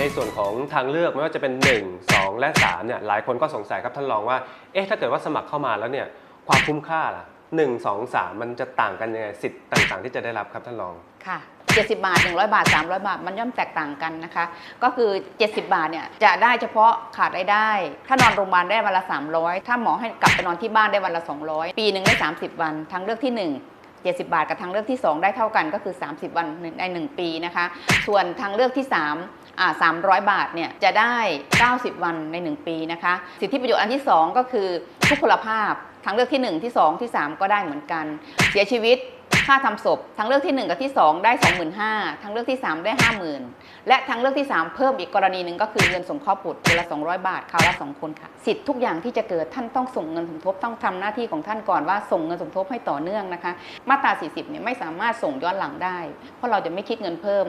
ในส่วนของทางเลือกไม่ว่าจะเป็น 1 2 และ3เนี่ยหลายคนก็สงสัยครับท่านรองว่าเอ๊ะถ้าเกิดว่าสมัครเข้ามาแล้วเนี่ยความคุ้มค่าล่ะ1 2 3 มันจะต่างกันยังไงสิทธิ์ต่างๆ ที่จะได้รับครับท่านรองค่ะ 70 บาท 100 บาท 300 บาท มันย่อมแตกต่างกันนะคะ ก็คือ 70 บาทเนี่ยจะได้เฉพาะขาดรายได้ ถ้านอนโรงพยาบาลได้วันละ 300 ถ้าหมอให้กลับไปนอนที่บ้านได้วันละ 200 ปีหนึ่งได้ 30 วันทางเลือกที่ 1 70 บาทกับทางเลือกที่ 2 ได้เท่ากันก็คือ 30 วันใน 1 ปีนะคะ ส่วนทางเลือกที่ 3 300 บาทเนี่ยจะได้ 90 วันใน 1 ปีนะคะ สิทธิประโยชน์อันที่ 2 ก็คือทุกพลภาพทางเลือกที่ 1 ที่ 2 ที่ 3 ก็ได้เหมือนกัน เสียชีวิตค่าทำศพทางเลือกที่ 1 กับที่ 2 ได้ 25,000ทางเลือกที่ 3 ได้ 50,000 และทางเลือกที่ 3 เพิ่มอีกกรณีหนึ่งก็คือเงินสงเคราะห์บุตคือนละ 200 บาทคราวละ 2 คนค่ะ สิทธิ์ทุกอย่างที่จะเกิดท่านต้องส่งเงินสมทบต้องทำหน้าที่ของท่านก่อนว่าส่งเงินสมทบให้ต่อเนื่องนะคะ มาตรา 40เนี่ยไม่สามารถส่งย้อนหลังได้ เพราะเราจะไม่คิดเงินเพิ่ม